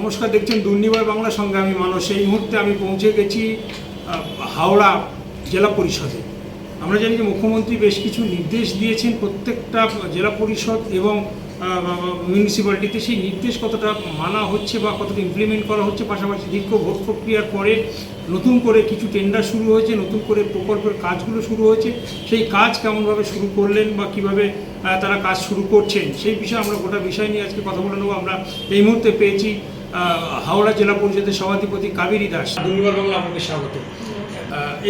নমস্কার, দেখছেন দুর্নিবার বাংলা সঙ্গে আমি মানস। এই মুহূর্তে আমি পৌঁছে গেছি হাওড়া জেলা পরিষদে। আমরা জানি যে মুখ্যমন্ত্রী বেশ কিছু নির্দেশ দিয়েছেন প্রত্যেকটা জেলা পরিষদ এবং মিউনিসিপ্যালিটিতে সেই নির্দেশ কতটা মানা হচ্ছে বা কতটা ইমপ্লিমেন্ট করা হচ্ছে, পাশাপাশি দীর্ঘ ভোট প্রক্রিয়ার পরে নতুন করে কিছু টেন্ডার শুরু হয়েছে, নতুন করে প্রকল্পের কাজগুলো শুরু হয়েছে। সেই কাজ কেমনভাবে শুরু করলেন বা কীভাবে তারা কাজ শুরু করছেন, সেই বিষয়ে আমরা গোটা বিষয় নিয়ে আজকে কথা বলে নেব। আমরা এই মুহূর্তে পেয়েছি হাওড়া জেলা পরিষদের সভাধিপতি কাবেরী দাস। দুর্নিবার বাংলা আপনাকে স্বাগত।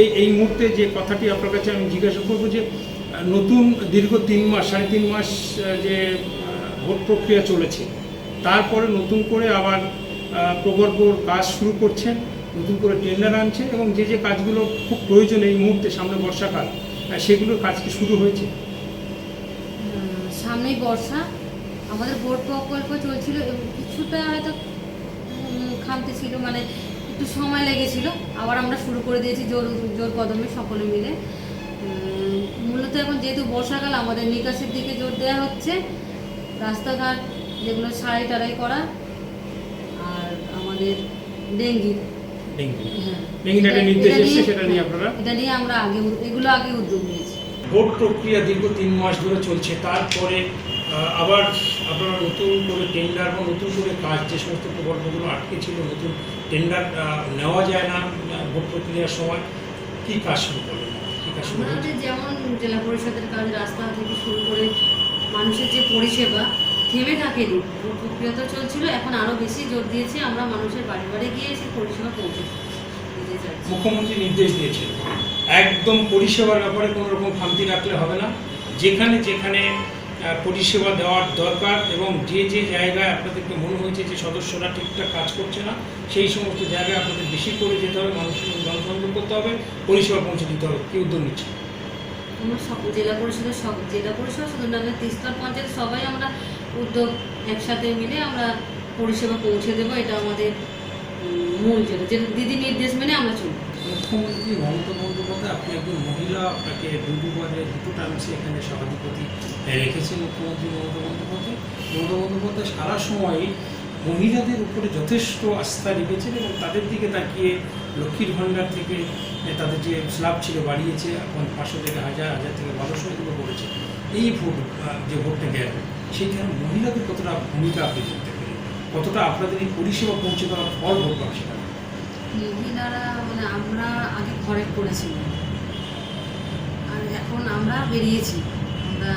এই এই মুহূর্তে যে কথাটি আপনার কাছে আমি জিজ্ঞাসা করব যে নতুন দীর্ঘ তিন মাস সাড়ে তিন মাস যে ভোট প্রক্রিয়া চলেছে তারপরে নতুন করে আবার প্রকল্পর কাজ শুরু করছেন নতুন করে টেন্ডার আনছে এবং যে যে কাজগুলো খুব প্রয়োজন এই মুহূর্তে সামনে বর্ষাকাল সেগুলোর কাজ কি শুরু হয়েছে? সামনেই বর্ষা। আমাদের ভোট প্রকল্প চলছিল এবং কিছুটা হয়তো খামতি ছিল মানে একটু সময় লেগেছিল। আবার আমরা শুরু করে দিয়েছি জোর জোর কদমে সকলে মিলে। মূলত এখন যেহেতু বর্ষাকাল আমাদের নিকাশের দিকে জোর দেওয়া হচ্ছে। রাস্তাঘাট যেগুলো সারাই টারাই করা আর আমাদের ডেঙ্গি। ডেঙ্গি। ডেঙ্গির একটা এটা- নির্দেশ এটা এসেছে নিয়ে- সেটা নিয়ে আপনারা? এটা নিয়ে আমরা আগে এগুলো আগে উদ্যোগ নিয়েছি। ভোট প্রক্রিয়া দীর্ঘ তিন মাস ধরে চলছে। তারপরে আবার আপনারা নতুন করে টেন্ডার বা নতুন করে কাজ যে সমস্ত প্রকল্পগুলো আটকে ছিল নতুন টেন্ডার নেওয়া যায় না ভোট প্রক্রিয়ার সময় কি কাজ শুরু করবেন কি কাজ শুরু যেমন জেলা পরিষদের কাজ রাস্তা থেকে শুরু করে মানুষের যে পরিষেবা থেমে থাকেনি ভোট প্রক্রিয়া তো চলছিল এখন আরও বেশি জোর দিয়েছে আমরা মানুষের বাড়ি বাড়ি গিয়ে সেই পরিষেবা পৌঁছে মুখ্যমন্ত্রী নির্দেশ দিয়েছেন। একদম পরিষেবার ব্যাপারে কোনো রকম খামতি রাখলে হবে না। যেখানে যেখানে পরিষেবা দেওয়ার দরকার এবং যে যে জায়গায় আপনাদেরকে মনে হয়েছে যে সদস্যরা ঠিকঠাক কাজ করছে না, সেই সমস্ত জায়গায় আপনাদের বেশি করে যেতে হবে মানুষের জনসংযোগ করতে হবে, পরিষেবা পৌঁছে দিতে হবে। কি উদ্যোগ নিচ্ছে আমরা সব জেলা পরিষদের সব, জেলা পরিষদ শুধু না তিস্তর পঞ্চায়েত সবাই আমরা উদ্যোগ একসাথে মিলে আমরা পরিষেবা পৌঁছে দেবো, এটা আমাদের মূল যেটা যেটা দিদি নির্দেশ মেনে আমরা চলবো। মুখ্যমন্ত্রী মমতা বন্দ্যোপাধ্যায়, আপনি একজন মহিলা, আপনাকে দু দুবারে দুটো টার্মসে এখানে সভাধিপতি রেখেছেন মুখ্যমন্ত্রী মমতা বন্দ্যোপাধ্যায়। মমতা বন্দ্যোপাধ্যায় সারা সময় মহিলাদের উপরে যথেষ্ট আস্থা রেখেছেন এবং তাদের দিকে তাকিয়ে লক্ষ্মীর ভাণ্ডার থেকে তাদের যে স্ল্যাব ছিল বাড়িয়েছে, এখন পাঁচশো থেকে হাজার হাজার থেকে বারোশো এগুলো করেছে। এই ভোট যে ভোটটা গেল, সেইখানে মহিলাদের কতটা ভূমিকা আপনি দেখতে পেলেন? কতটা আপনাদের এই পরিষেবা পৌঁছে দেওয়ার ফল ভোট সেটা? মহিলারা মানে আমরা আগে ঘরে করেছিলাম আর এখন আমরা বেরিয়েছি। আমরা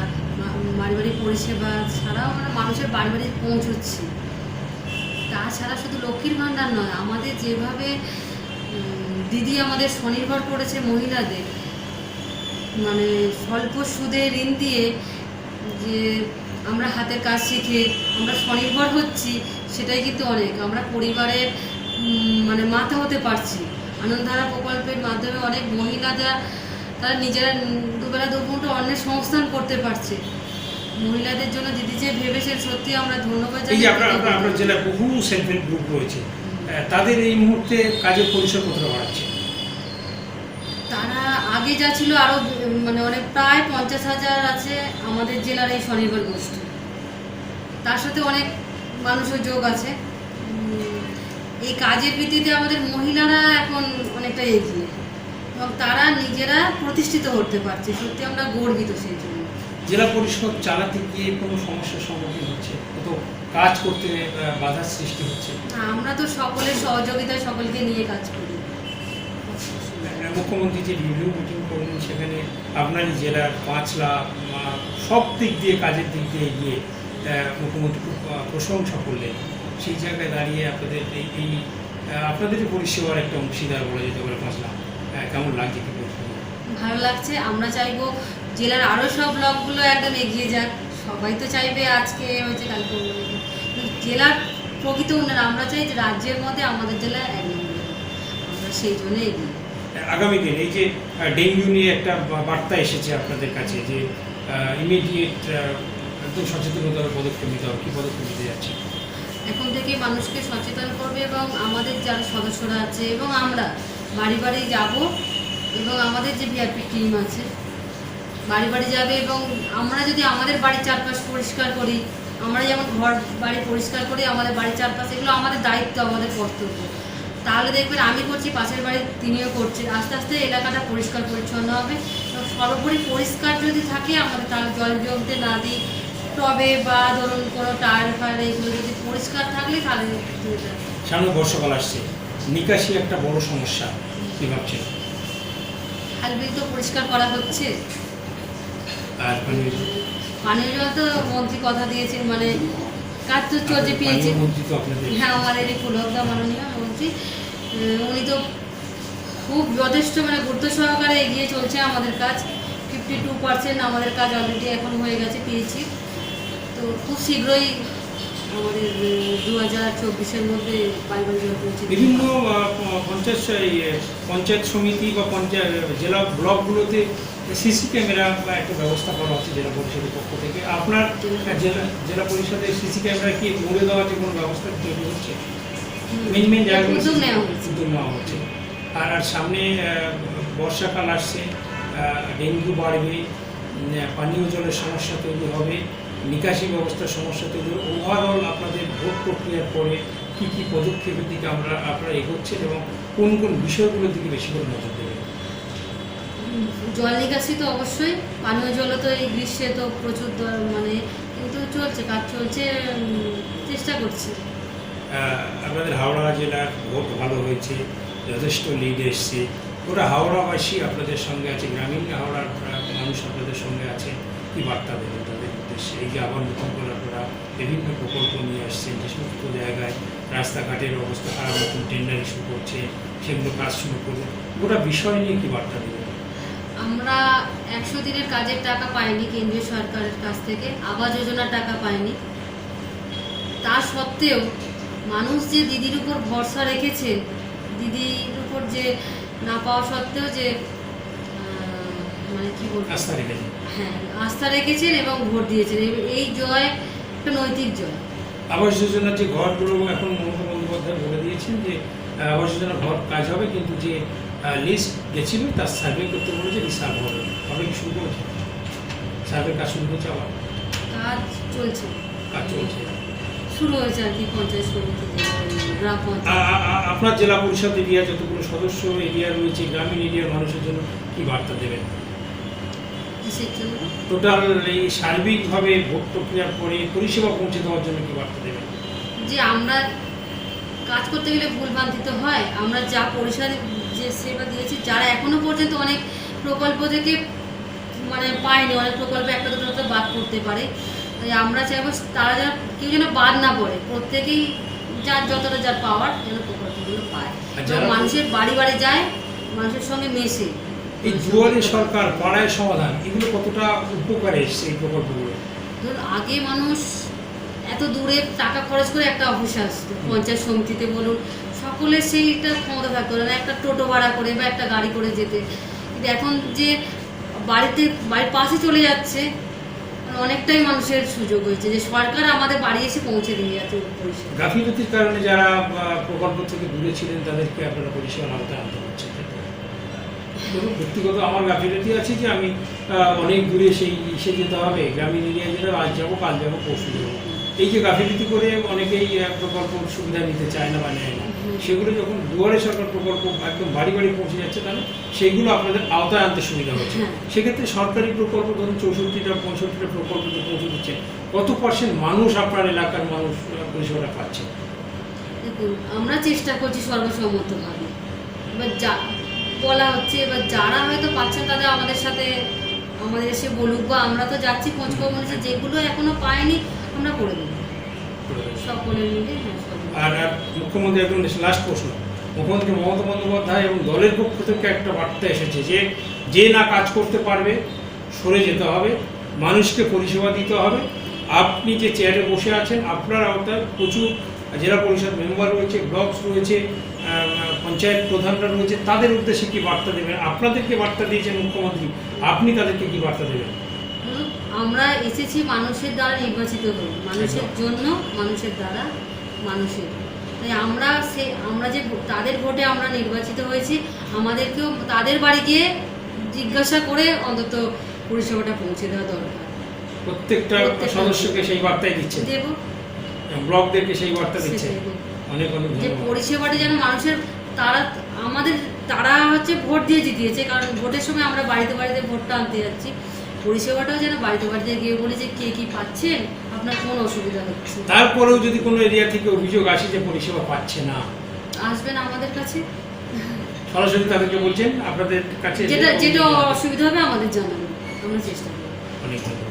বাড়ি বাড়ি পরিষেবা ছাড়াও আমরা মানুষের বাড়ি বাড়ি পৌঁছচ্ছি। তাছাড়া শুধু লক্ষ্মীর ভাণ্ডার নয়, আমাদের যেভাবে দিদি আমাদের স্বনির্ভর করেছে মহিলাদের মানে স্বল্প সুদে ঋণ দিয়ে যে আমরা হাতের কাজ শিখে আমরা স্বনির্ভর হচ্ছি, সেটাই কিন্তু অনেক। আমরা পরিবারের মানে মাথা হতে পারছি আনন্দধারা প্রকল্পের মাধ্যমে অনেক মহিলারা তারা নিজেরা দুবেলা দুপুরটা অন্যের সংস্থান করতে পারছে। মহিলাদের জন্য দিদি যে ভেবেছেন সত্যি আমরা ধন্যবাদ এই যে আপনার আপনার আপনার জেলায় বহু সেলফ হেল্প গ্রুপ রয়েছে তাদের এই মুহূর্তে কাজের পরিসর কতটা বাড়াচ্ছে? তারা আগে যা ছিল আরও মানে অনেক প্রায় পঞ্চাশ হাজার আছে আমাদের জেলার এই স্বনির্ভর গোষ্ঠী। তার সাথে অনেক মানুষের যোগ আছে। এই কাজের ভিত্তিতে আমাদের মহিলারা এখন অনেকটা এগিয়ে। এবং তারা নিজেরা প্রতিষ্ঠিত করতে পারছে। সত্যি আমরা গর্বিত সেই জন্য। জেলা পরিষদ চালাতে গিয়ে কোনো সমস্যার সম্মুখীন হচ্ছে? কাজ করতে বাধার সৃষ্টি হচ্ছে? আমরা তো সকলের সহযোগিতায় সকলকে নিয়ে কাজ করি। মুখ্যমন্ত্রী যে রিভিউ মিটিং করলেন সেখানে আপনারই জেলার পাঁচ লাখ সব দিক দিয়ে কাজের দিক দিয়ে এগিয়ে মুখ্যমন্ত্রী খুব প্রশংসা করলেন। সেই জায়গায় দাঁড়িয়ে আপনাদের এই এই আপনাদের পরিষেবার একটা অংশীদার বলা যেতে পারে পাঁচ লাখ কেমন লাগছে কি ভালো লাগছে আমরা চাইব জেলার আরও সব ব্লকগুলো একদম এগিয়ে যাক। সবাই তো চাইবে আজকে হচ্ছে কালকে কিন্তু জেলার প্রকৃত উন্নয়ন আমরা চাই যে রাজ্যের মধ্যে আমাদের জেলা এক নম্বরে আমরা সেই জন্য এগিয়ে আগামী দিন এই যে ডেঙ্গু নিয়ে একটা বার্তা এসেছে আপনাদের কাছে যে ইমিডিয়েট একদম সচেতনতার পদক্ষেপ নিতে হবে। কী পদক্ষেপ নিতে যাচ্ছে এখন থেকে মানুষকে সচেতন করবে এবং আমাদের যারা সদস্যরা আছে এবং আমরা বাড়ি বাড়ি যাব এবং আমাদের যে ভিআরপি টিম আছে, বাড়ি বাড়ি যাবে এবং আমরা যদি আমাদের বাড়ির চারপাশ পরিষ্কার করি, আমরা যেমন ঘর বাড়ি পরিষ্কার করি, আমাদের বাড়ির চারপাশ, এগুলো আমাদের দায়িত্ব, আমাদের কর্তব্য। তাহলে দেখবেন আমি করছি, পাশের বাড়ির তিনিও করছে। আস্তে আস্তে এলাকাটা পরিষ্কার পরিচ্ছন্ন হবে এবং সর্বোপরি পরিষ্কার যদি থাকে, আমাদের তাহলে জল জমতে না দিই টবে বা ধরুন কোনো টায়ার ফায়ার এগুলো যদি পরিষ্কার থাকলে তাহলে সামনে বর্ষাকাল আসছে। নিকাশি একটা বড় সমস্যা কি ভাবছেন? খালবিল তো পরিষ্কার করা হচ্ছে। আর মানে পানীয় জল তো মন্ত্রী কথা দিয়েছেন মানে কাজ তো চলছে পেয়েছে। পানীয় হ্যাঁ আমাদের এই পুলকদা মাননীয় মন্ত্রী। উনি তো খুব যথেষ্ট মানে গুরুত্ব সহকারে এগিয়ে চলছে আমাদের কাজ। ফিফটি টু পার্সেন্ট আমাদের কাজ অলরেডি এখন হয়ে গেছে পেয়েছি। তো খুব শীঘ্রই আমাদের দু হাজার চব্বিশের মধ্যে পারিবারিক। বিভিন্ন পঞ্চায়েত পঞ্চায়েত সমিতি বা পঞ্চায়েত জেলা ব্লকগুলোতে সিসি ক্যামেরা বা একটা ব্যবস্থা করা হচ্ছে জেলা পরিষদের পক্ষ থেকে। আপনার জেলা জেলা পরিষদের সিসি ক্যামেরা কি মুড়ে দেওয়ার যে কোনো ব্যবস্থা তৈরি হচ্ছে? মেন মেন জায়গাগুলো উদ্যোগ নেওয়া হচ্ছে। আর আর সামনে বর্ষাকাল আসছে ডেঙ্গু বাড়বে পানীয় জলের সমস্যা তৈরি হবে। নিকাশি ব্যবস্থার সমস্যা হবে ওভারঅল আপনাদের ভোট প্রক্রিয়ার পরে কী কী পদক্ষেপের দিকে আমরা আপনারা এগোচ্ছেন এবং কোন কোন বিষয়গুলোর দিকে বেশি করে নজর দেবেন? জল নিকাশি তো অবশ্যই পানীয় জলও তো এই গ্রীষ্মে তো প্রচুর মানে কিন্তু চলছে কাজ চলছে চেষ্টা করছি। আপনাদের হাওড়া জেলার ভোট ভালো হয়েছে যথেষ্ট লিড এসছে। ওরা হাওড়াবাসী আপনাদের সঙ্গে আছে গ্রামীণ হাওড়ার মানুষ আপনাদের সঙ্গে আছে কি বার্তা দেবেন যে আবার নতুন করে আপনারা বিভিন্ন প্রকল্প নিয়ে আসছেন, যে সমস্ত জায়গায় রাস্তাঘাটের অবস্থা খারাপ, নতুন টেন্ডার ইস্যু করছে, সেগুলো কাজ শুরু করবে। গোটা বিষয় নিয়ে কি বার্তা দেবেন? আমরা একশো দিনের কাজের টাকা পাইনি কেন্দ্রীয় সরকারের কাছ থেকে, আবাস যোজনার টাকা পাইনি। তা সত্ত্বেও মানুষ যে দিদির উপর ভরসা রেখেছে, দিদির উপর যে না পাওয়া সত্ত্বেও যে মানে কি বলব? আস্থা রেখেছেন। হ্যাঁ আস্থা রেখেছেন এবং ভোট দিয়েছেন। এই- জয় একটা নৈতিক জয়। আবাস যোজনার যে ঘরগুলো এখন মমতা বন্দ্যোপাধ্যায় বলে দিয়েছেন যে আবাস যোজনার ঘর কাজ হবে কিন্তু যে লিস্ট গেছিল তার সার্ভে করতে বলেছে রিসার্ভ হবে। হবে কি শুরু করেছে সার্ভে কাজ শুরু হয়েছে আবার? কাজ চলছে। কাজ চলছে। শুরু হয়েছে আর কি পঞ্চায়েত সমিতি গ্রাম পঞ্চায়েত। আপনার জেলা পরিষদ এরিয়া যতগুলো সদস্য এরিয়া রয়েছে গ্রামীণ এরিয়ার মানুষের জন্য কি বার্তা দেবেন? কিসের জন্য? টোটাল এই সার্বিকভাবে ভোট প্রক্রিয়ার পরে পরিষেবা পৌঁছে দেওয়ার জন্য কি বার্তা দেবেন? যে আমরা কাজ করতে গেলে ভুল ভ্রান্তি তো হয় আমরা যা পরিষদ যে সেবা দিয়েছি যারা এখনও পর্যন্ত অনেক প্রকল্প থেকে মানে পায়নি অনেক প্রকল্প একটা দুটো বাদ করতে পারে তাই আমরা চাইব তারা যেন কেউ যেন বাদ না পড়ে প্রত্যেকেই যার যতটা যার পাওয়ার যেন প্রকল্পগুলো পায়। মানুষের বাড়ি বাড়ি যায় মানুষের সঙ্গে মেশে। এই দুয়ারে সরকার পাড়ায় সমাধান এগুলো কতটা উপকারে এসছে এই প্রকল্পগুলো? ধরুন আগে মানুষ এত দূরে টাকা খরচ করে একটা অফিসে আসতো পঞ্চায়েত সমিতিতে বলুন সকলে সেইটা ক্ষমতা থাকতো না একটা টোটো ভাড়া করে বা একটা গাড়ি করে যেতে। কিন্তু এখন যে বাড়িতে বাড়ির পাশে চলে যাচ্ছে মানে অনেকটাই মানুষের সুযোগ হয়েছে যে সরকার আমাদের বাড়ি এসে পৌঁছে দিয়ে যাচ্ছে গাফিলতির কারণে যারা প্রকল্প থেকে দূরে ছিলেন তাদেরকে আপনারা পরিষেবার আওতায় আনতে পারছেন ব্যক্তিগত আমার গাফিলতি আছে যে আমি অনেক দূরে সেই এসে যেতে হবে গ্রামীণ এরিয়ায় যেতে আজ যাব কাল যাব পরশু যাব। এই যে গাফিলতি করে অনেকেই প্রকল্প সুবিধা নিতে চায় না বা নেয় না। সেগুলো যখন দুয়ারে সরকার প্রকল্প একদম বাড়ি বাড়ি পৌঁছে যাচ্ছে তাহলে সেইগুলো আপনাদের আওতায় আনতে সুবিধা হচ্ছে। হ্যাঁ। সেক্ষেত্রে সরকারি প্রকল্প ধরুন চৌষট্টিটা পঁয়ষট্টিটা প্রকল্প যে পৌঁছে দিচ্ছে। কত পার্সেন্ট মানুষ আপনার এলাকার মানুষ পরিষেবাটা পাচ্ছে? দেখুন আমরা চেষ্টা করছি সর্বসম্মতভাবে। এবার যা বলা হচ্ছে এবার যারা হয়তো পাচ্ছেন তাদের আমাদের সাথে আমাদের এসে বলুক বা আমরা তো যাচ্ছি খোঁজখবর নিচ্ছি যেগুলো এখনও পাইনি আমরা করে দেবো। সকলে মিলে হ্যাঁ আর মুখ্যমন্ত্রী একদম লাস্ট প্রশ্ন। মুখ্যমন্ত্রী মমতা বন্দ্যোপাধ্যায় এবং দলের পক্ষ থেকে একটা বার্তা এসেছে যে যে না কাজ করতে পারবে সরে যেতে হবে মানুষকে পরিষেবা দিতে হবে। আপনি যে চেয়ারে বসে আছেন আপনার আওতায় প্রচুর জেলা পরিষদ মেম্বার রয়েছে ব্লকস রয়েছে পঞ্চায়েত প্রধানরা রয়েছে তাদের উদ্দেশ্যে কি বার্তা দেবেন? আপনাদেরকে বার্তা দিয়েছেন মুখ্যমন্ত্রী আপনি তাদেরকে কি বার্তা দেবেন? আমরা এসেছি মানুষের দ্বারা নির্বাচিত হই মানুষের জন্য মানুষের দ্বারা মানুষের। তাই আমরা সে আমরা যে তাদের ভোটে আমরা নির্বাচিত হয়েছি আমাদেরকেও তাদের বাড়ি গিয়ে জিজ্ঞাসা করে অন্তত পরিষেবাটা পৌঁছে দেওয়া দরকার। প্রত্যেকটা সদস্যকে সেই বার্তাই দিচ্ছে দেব। ব্লকদেরকে সেই বার্তা দিচ্ছেন। যে পরিষেবাটা যেন মানুষের তারা আমাদের তারা হচ্ছে ভোট দিয়ে জিতিয়েছে কারণ ভোটের সময় আমরা বাড়িতে বাড়িতে ভোটটা আনতে যাচ্ছি। পরিষেবাটাও যেন বাড়িতে বাড়িতে গিয়ে বলি যে কে কি পাচ্ছেন আপনার কোন অসুবিধা হচ্ছে? তারপরেও যদি কোনো এরিয়া থেকে অভিযোগ আসে যে পরিষেবা পাচ্ছে না আসবেন আমাদের কাছে। সরাসরি তাদেরকে বলছেন আপনাদের কাছে যেটা যেটা অসুবিধা হবে আমাদের জানাবেন। আমরা চেষ্টা করব। অনেক ধন্যবাদ।